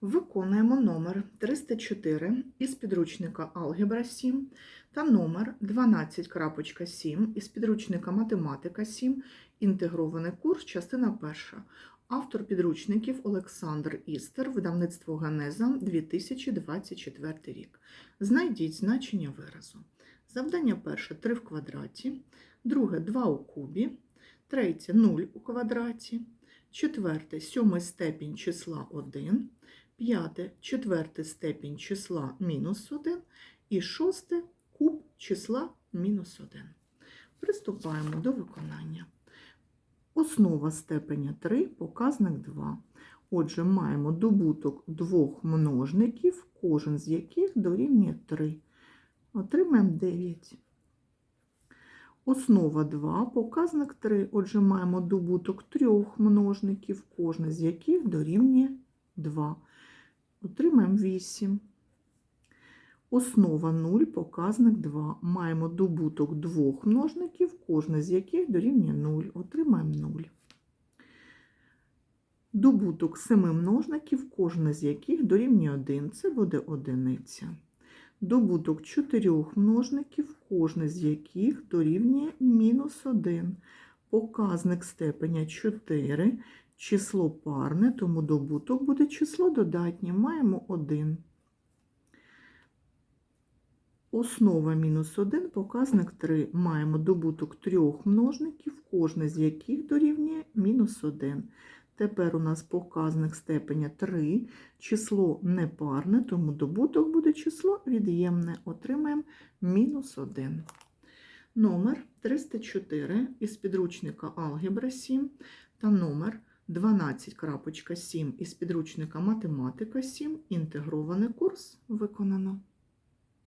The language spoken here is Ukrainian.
Виконуємо номер 304 із підручника Алгебра 7 та номер 12.7 із підручника Математика 7, інтегрований курс, частина перша. Автор підручників Олександр Істер, видавництво Генеза 2024 рік. Знайдіть значення виразу. Завдання перше 3 в квадраті, друге 2 у кубі, третє 0 у квадраті, четверте сьомий степінь числа 1, п'яте четвертий степінь числа мінус 1 і шосте куб числа мінус 1. Приступаємо до виконання. Основа степеня 3, показник 2. Отже, маємо добуток двох множників, кожен з яких дорівнює 3. Отримаємо 9. Основа 2, показник 3. Отже, маємо добуток трьох множників, кожен з яких дорівнює 2. Отримаємо 8. Основа 0, показник 2. Маємо добуток двох множників, кожен з яких дорівнює 0. Отримаємо 0. Добуток семи множників, кожен з яких дорівнює 1. Це буде одиниця. Добуток чотирьох множників, кожен з яких дорівнює мінус 1. Показник степеня 4, число парне, тому добуток буде число додатнє. Маємо 1. Основа мінус 1, показник 3. Маємо добуток трьох множників, кожен з яких дорівнює мінус 1. Тепер у нас показник степеня 3, число непарне, тому добуток буде число від'ємне. Отримаємо мінус 1. Номер 304 із підручника Алгебра 7 та номер 12.7 із підручника Математика 7. Інтегрований курс виконано.